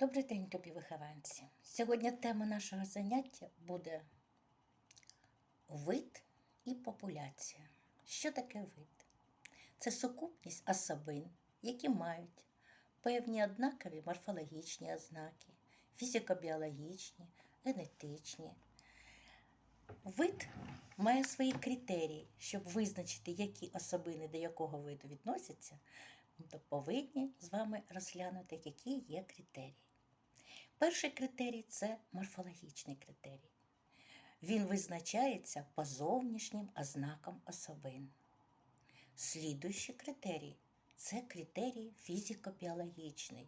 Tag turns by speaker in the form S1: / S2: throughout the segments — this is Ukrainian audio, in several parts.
S1: Добрий день, любі вихованці. Сьогодні тема нашого заняття буде вид і популяція. Що таке вид? Це сукупність особин, які мають певні однакові морфологічні ознаки, фізико-біологічні, генетичні. Вид має свої критерії, щоб визначити, які особини до якого виду відносяться, то повинні з вами розглянути, які є критерії. Перший критерій це морфологічний критерій. Він визначається по зовнішнім ознакам особин. Слідуючий критерій це критерій фізико-біологічний.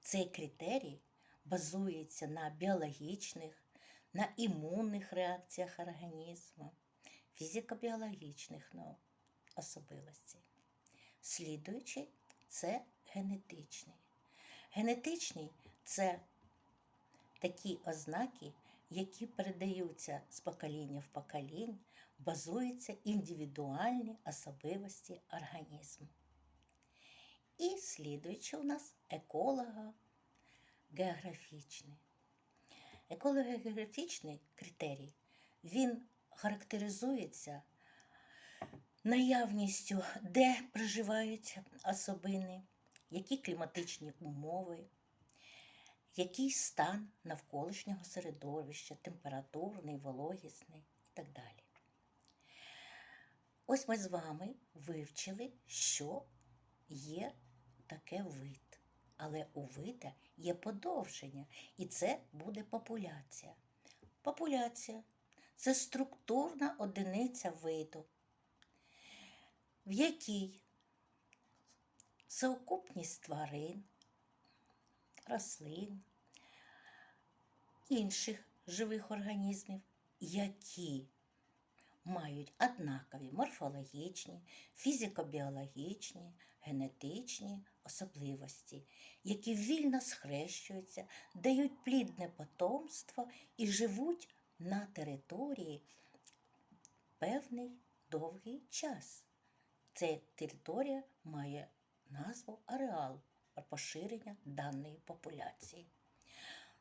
S1: Цей критерій базується на біологічних, на імунних реакціях організму, фізико-біологічних ну, особливостей. Слідуючий це генетичний. Генетичний це такі ознаки, які передаються з покоління в покоління, базуються індивідуальні особливості організму. І слідуючий у нас еколого географічний. Еколого-географічний критерій він характеризується наявністю, де проживають особини, які кліматичні умови, який стан навколишнього середовища, температурний, вологісний і так далі. Ось ми з вами вивчили, що є таке вид. Але у вида є подовження, і це буде популяція. Популяція це структурна одиниця виду, в якій совокупність тварин, рослин, інших живих організмів, які мають однакові морфологічні, фізико-біологічні, генетичні особливості, які вільно схрещуються, дають плідне потомство і живуть на території певний довгий час. Ця територія має назву ареал поширення даної популяції.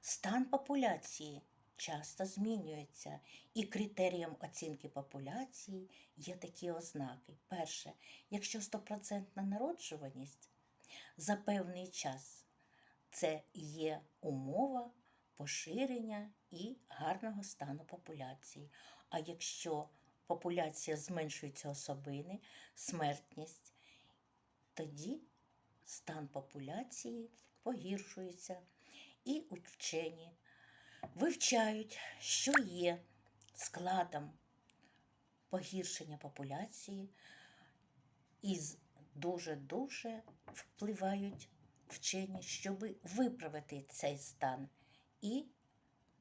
S1: Стан популяції часто змінюється, і критерієм оцінки популяції є такі ознаки. Перше, якщо стопроцентна народжуваність за певний час, це є умова поширення і гарного стану популяції. А якщо популяція зменшується особини, смертність, тоді стан популяції погіршується, і вчені вивчають, що є складом погіршення популяції, і дуже-дуже впливають вчені, щоб виправити цей стан і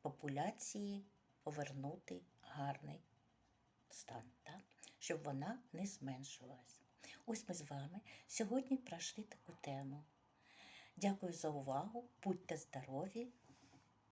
S1: популяції повернути гарний стан, так? щоб вона не зменшувалася. Ось ми з вами сьогодні пройшли таку тему. Дякую за увагу, будьте здорові!